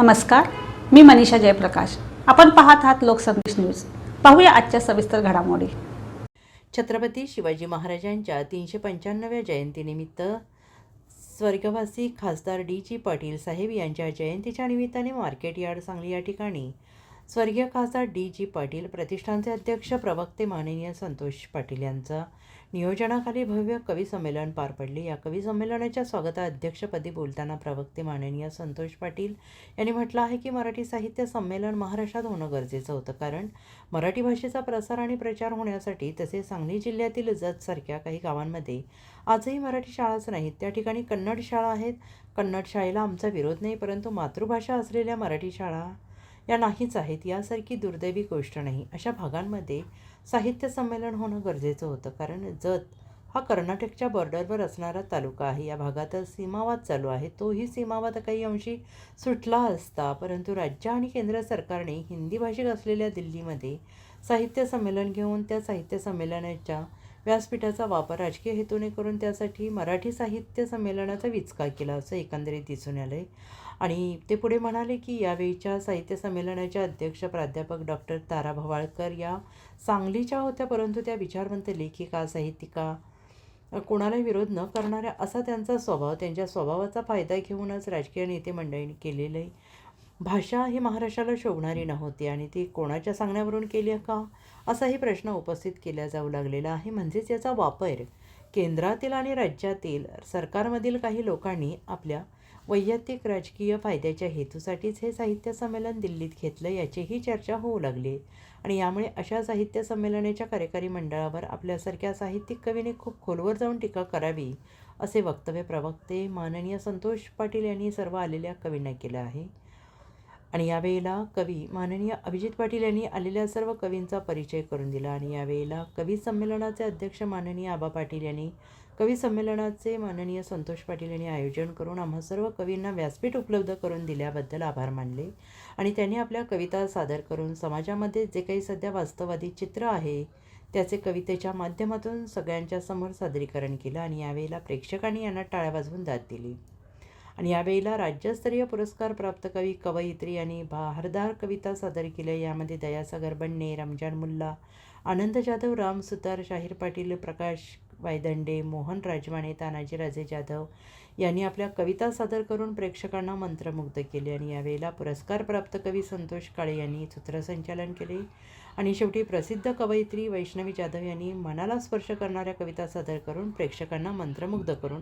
नमस्कार मी मनीषा जयप्रकाश. आपण पाहत आहात लोकसंदेश न्यूज. पाहूया आजच्या सविस्तर घडामोडी. छत्रपती शिवाजी महाराजांच्या तीनशे पंच्याण्णव्या जयंतीनिमित्त स्वर्गवासी खासदार डी जी पाटील साहेब यांच्या जयंतीच्या निमित्ताने मार्केट यार्ड सांगली या ठिकाणी स्वर्गीय खासदार डी जी पाटील प्रतिष्ठानचे अध्यक्ष प्रवक्ते माननीय संतोष पाटील यांचा नियोजनाखाली भव्य कविसंमेलन पार पडले. या कविसंमेलनाच्या स्वागताध्यक्षपदी स्वागता अध्यक्षपदी बोलताना प्रवक्ते माननीय संतोष पाटील यांनी म्हटलं आहे की मराठी साहित्य संमेलन महाराष्ट्रात होणं गरजेचं होतं. कारण मराठी भाषेचा प्रसार आणि प्रचार होण्यासाठी तसेच सांगली जिल्ह्यातील जतसारख्या काही गावांमध्ये आजही मराठी शाळाच नाहीत. त्या ठिकाणी कन्नड शाळा आहेत. कन्नड शाळेला आमचा विरोध नाही परंतु मातृभाषा असलेल्या मराठी शाळा या नाहीच आहेत यासारखी दुर्दैवी गोष्ट नाही. अशा भागांमध्ये साहित्य संमेलन होणं गरजेचं होतं. कारण जत हा कर्नाटकच्या बॉर्डरवर असणारा तालुका आहे. या भागात सीमावाद चालू आहे. तोही सीमावाद काही अंशी सुटला असता परंतु राज्य आणि केंद्र सरकारने हिंदी भाषिक असलेल्या दिल्लीमध्ये साहित्य संमेलन घेऊन त्या साहित्य संमेलनाच्या व्यासपीठाचा वापर राजकीय हेतूने करून त्यासाठी मराठी साहित्य संमेलनाचा विचका केला असं एकंदरीत दिसून आलं आहे आणि ते पुढे म्हणाले की यावेळीच्या साहित्य संमेलनाच्या अध्यक्ष प्राध्यापक डॉक्टर तारा भवाळकर या सांगलीच्या होत्या परंतु त्या विचारवंत लेखिका साहित्यिका कोणालाही विरोध न करणाऱ्या असा त्यांचा स्वभाव त्यांच्या स्वभावाचा फायदा घेऊनच राजकीय नेते मंडळींनी केलेलं आहे भाषा ही महाराष्ट्राला शोभणारी नव्हती आणि ती कोणाच्या सांगण्यावरून केली आहे का? असाही प्रश्न उपस्थित केला जाऊ लागलेला आहे. म्हणजेच याचा वापर केंद्रातील आणि राज्यातील सरकारमधील काही लोकांनी आपल्या वैयक्तिक राजकीय फायद्याच्या हेतूसाठीच हे साहित्य संमेलन दिल्लीत घेतलं याचीही चर्चा होऊ लागली. आणि यामुळे अशा साहित्य संमेलनाच्या कार्यकारी मंडळावर आपल्यासारख्या साहित्यिक कवीने खूप खोलवर जाऊन टीका करावी असे वक्तव्य प्रवक्ते माननीय संतोष पाटील यांनी सर्व आलेल्या कवींना केलं आहे. आणि यावेळेला कवी माननीय अभिजित पाटील यांनी आलेल्या सर्व कवींचा परिचय करून दिला. आणि यावेळेला कवी संमेलनाचे अध्यक्ष माननीय आबा पाटील यांनी कवी संमेलनाचे माननीय संतोष पाटील यांनी आयोजन करून आम्हा सर्व कवींना व्यासपीठ उपलब्ध करून दिल्याबद्दल आभार मानले. आणि त्यांनी आपल्या कविता सादर करून समाजामध्ये जे काही सध्या वास्तववादी चित्र आहे त्याचे कवितेच्या माध्यमातून सगळ्यांच्या समोर सादरीकरण केलं आणि यावेळेला प्रेक्षकांनी यांना टाळ्या वाजवून दाद दिली. आणि यावेळेला राज्यस्तरीय पुरस्कार प्राप्त कवी कवयित्री यांनी भारदार कविता सादर केल्या. यामध्ये दयासागर बन्ने रमजान मुल्ला आनंद जाधव राम सुतार शाहीर पाटील प्रकाश वायदंडे मोहन राजमाने तानाजीराजे जाधव यांनी आपल्या कविता सादर करून प्रेक्षकांना मंत्रमुग्ध केले आणि यावेळेला पुरस्कार प्राप्त कवी संतोष काळे यांनी सूत्रसंचालन केले. आणि शेवटी प्रसिद्ध कवयित्री वैष्णवी जाधव यांनी मनाला स्पर्श करणाऱ्या कविता सादर करून प्रेक्षकांना मंत्रमुग्ध करून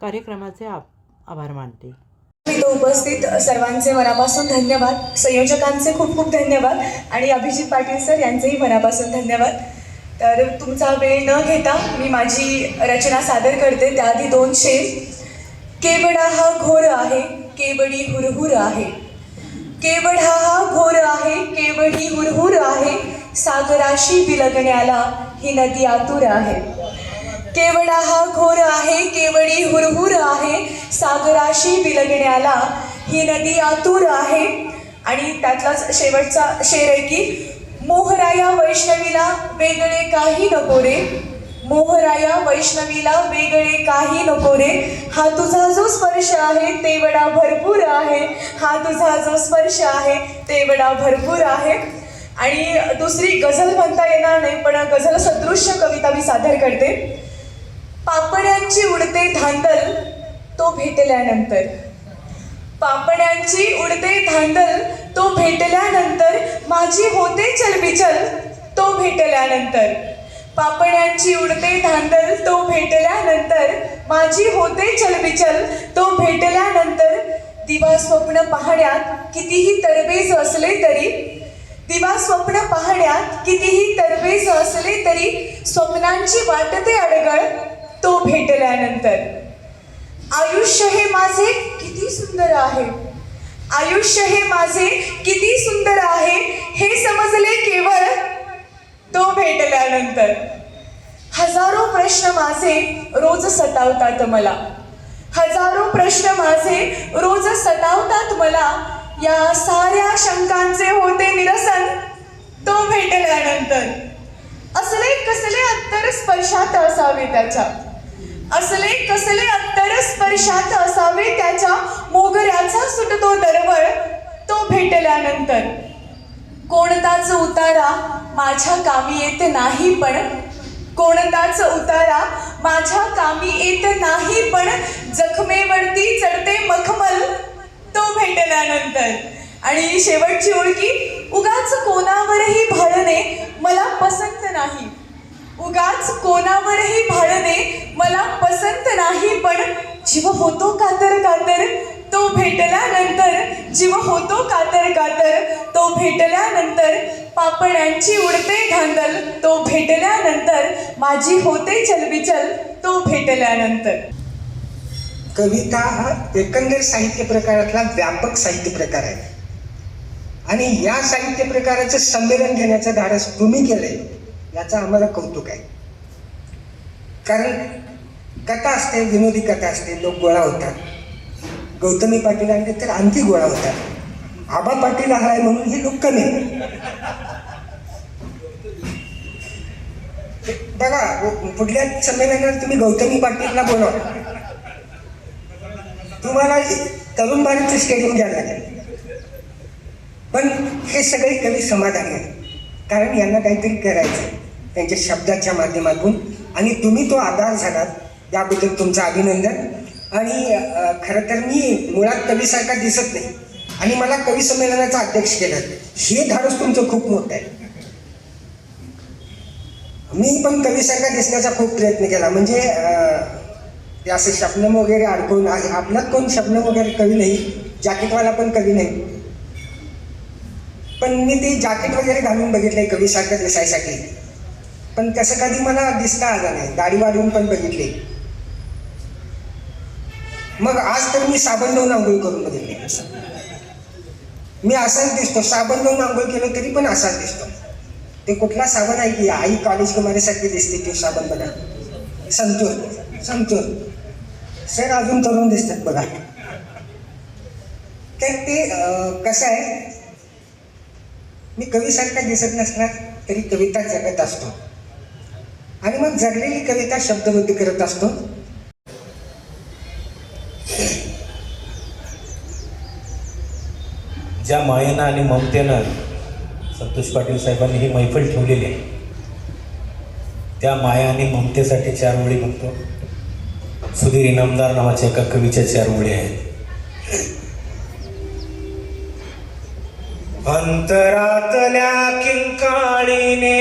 कार्यक्रमाचे आप आभार मानते. उपस्थित सर्वांचे मनापासून धन्यवाद. संयोजकांचे खूप खूप धन्यवाद. आणि अभिजित पाटील सर यांचेही मनापासून धन्यवाद. तर तुमचा वेळ न घेता मी माझी रचना सादर करते. त्याआधी दोन शेर. केवडा हा घोर आहे केवडी हुरहुर आहे. केवढा हा घोर आहे केवढी हुरहुर आहे. सागराशी बिलगण्याला ही नदी आतुर आहे. केवडा हा घोर आहे केवडी हुरहुर आहे. सागराशी बिलगण्याला ही नदी आतुर आहे. आणि त्यातलाच शेवटचा शेर आहे की मोहराया वैष्णवीला वेगळे काही नको रे. मोहराया वैष्णवीला वेगळे काही नको रे. हा तुझा जो स्पर्श आहे तेवढा भरपूर आहे. हा तुझा जो स्पर्श आहे तेवढा भरपूर आहे. आणि दुसरी गझल म्हणता येणार नाही पण गझल सदृश्य कविता मी सादर करते. पापड्यांची उडते धांदल तो भेटल्यानंतर. पापड्यांची उडते धांदल तो भेटल्यानंतर. माझी होते चलबिचल तो भेटल्यानंतर. पापड्यांची उडते धांदल तो भेटल्यानंतर. माझी होते चलबिचल तो भेटल्यानंतर. दिवा स्वप्न पाहण्यात कितीही तरबेज असले तरी. दिवा स्वप्न पाहण्यात कितीही तरबेज असले तरी. स्वप्नांची वाटते अडगळ तो भेटल्यानंतर आयुष्य हे माझे किती सुंदर आहे. आयुष्य हे माझे किती सुंदर आहे हे समजले केवळ तो भेटल्यानंतर. हजारो प्रश्न माझे रोज सतावतात मला. हजारो प्रश्न माझे रोज सतावतात मला. या साऱ्या शंकांचे होते निरसन तो भेटल्यानंतर. असले कसले अंतर स्पर्शात असावे त्याच्या. असले कसले अत्तर स्पर्शात असावे त्याच्या मोगऱ्याचा सुटतो दरवळ तो भेटल्यानंतर. कोणताच उतारा माझ्या कामी येत नाही पण कोणताच उतारा माझ्या कामी येत नाही पण जखमेवरती चढते मखमल तो भेटल्यानंतर. आणि शेवटची ओळखी उगाच कोणावरही भाळणे मला पसंत नाही. उगाच कोणावरही भाळणे मला पसंत नाही पण जीव होतो कातर कातर तो भेटल्यानंतर जीव होतो कातर कातर तो भेटल्यानंतर पापण्यांची उडते धांदल तो भेटल्यानंतर माझी होते चलबिचल तो भेटल्यानंतर. कविता हा एकंदर साहित्य प्रकारातला व्यापक साहित्य प्रकार आहे. आणि या साहित्य प्रकाराचं संमेलन घेण्याचं धाडस तुम्ही केलंय. याचं आम्हाला कौतुक आहे. कारण कथा असते विनोदी कथा असते लोक गोळा होतात. गौतमी पाटील आणले तर आणखी गोळा होतात. आबा पाटील आलाय म्हणून हे लोक कमी. बघा पुढल्या संमेलनात तुम्ही गौतमी पाटीलला बोलवा. तुम्हाला तरुण भारतचं स्टेडियम घ्यायला लागेल. पण हे सगळे कवी समाधान आहे कारण यांना काहीतरी करायचं त्यांच्या शब्दाच्या माध्यमातून. आणि तुम्ही तो आधार झालात याबद्दल तुमचं अभिनंदन. आणि खरं तर मी मुळात कवीसारखा दिसत नाही. आणि मला कवी संमेलनाचा अध्यक्ष केलं. हे धाडस तुमचं खूप मोठं आहे. मी पण कवीसारखा दिसण्याचा खूप प्रयत्न केला. म्हणजे ते असे शब्नम वगैरे अडकून आहे आपल्यात कोण शब्नम वगैरे कवी नाही जॅकेटवाला पण कवी नाही. पण मी ते जॅकेट वगैरे घालून बघितलंय कवीसारखं दिसायसाठी पण कसं कधी मला दिसता आलं नाही दाढी वाढवून पण बघितले. मग आज तर मी साबण लावून आंघोळ करून बघितले. मी असाच दिसतो. साबण लावून आंघोळ केलं तरी पण असाच दिसतो. ते कुठला साबण आहे की आई कॉलेज कुमारीसारखी दिसते ते साबण बघा. संतूर. संतूर. सर अजून तरुण दिसतात बघा. तर ते कसं आहे? मी कवीसारखा दिसत नसणार तरी कविता जगत असतो. आणि मग जगलेली कविता शब्दबद्ध करत असतो. ज्या मायेनं आणि ममतेनं संतोष पाटील साहेबांनी ही मैफल ठेवलेली आहे त्या माया आणि ममतेसाठी चार ओळी म्हणतो सुधीर इनामदार नावाच्या एका कवीच्या चार ओळी आहेत. अंतरातल्या किंकाळीने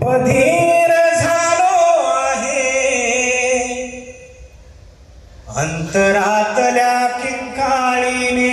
बधीर झालो आहे. अंतरातल्या किंकाळीने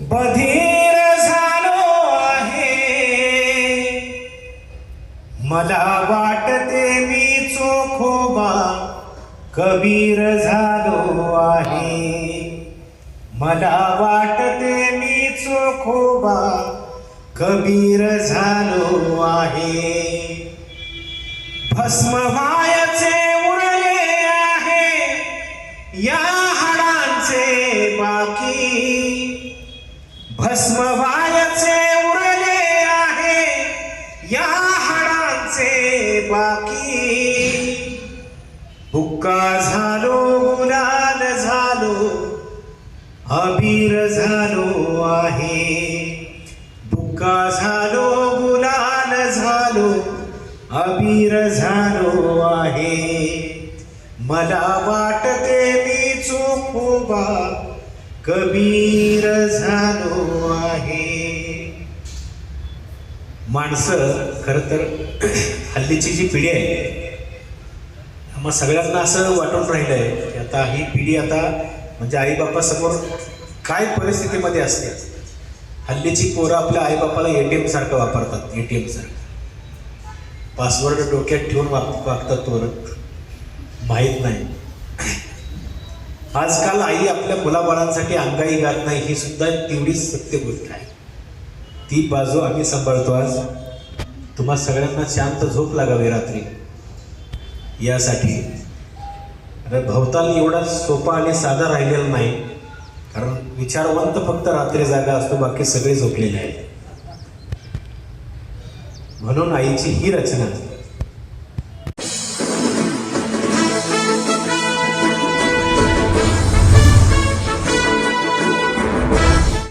बधीर झालो आहे. मला वाटते मी चोखोबा कबीर झालो आहे. मला वाटते मी चोखोबा कबीर झालो आहे. भस्मवायचे उरले आहे या हाडांचे बाकी. भस्म अबीर झालो आहे. बुक्का झालो गुलाल झालो अबीर झालो आहे. मला वाटते मी चोखोबा कबीर झालो आहे. माणसं खरं तर हल्लीची जी पिढी आहे मग सगळ्यांना असं वाटून राहिलं आहे की आता ही पिढी आता म्हणजे आईबापासमोर काय परिस्थितीमध्ये असते? हल्लीची पोरं आपल्या आईबापाला ए टी एमसारखं वापरतात ए टी एमसारखं पासवर्ड डोक्यात ठेवून वाप वागतात तोरत माहीत नाही. आजकाल आई आपल्या मुलाबाळांसाठी अंगाई गात नाही ही सुद्धा तेवढीच सत्य गोष्ट आहे. ती बाजू आम्ही सांभाळतो आज. तुम्हा सगळ्यांना शांत झोप लागावी रात्री. यासाठी. अरे भवताल एवढा सोपा आणि साधा राहिलेला नाही. कारण विचारवंत फक्त रात्री जागा असतो बाकी सगळे झोपलेले आहेत. म्हणून आईची ही रचना.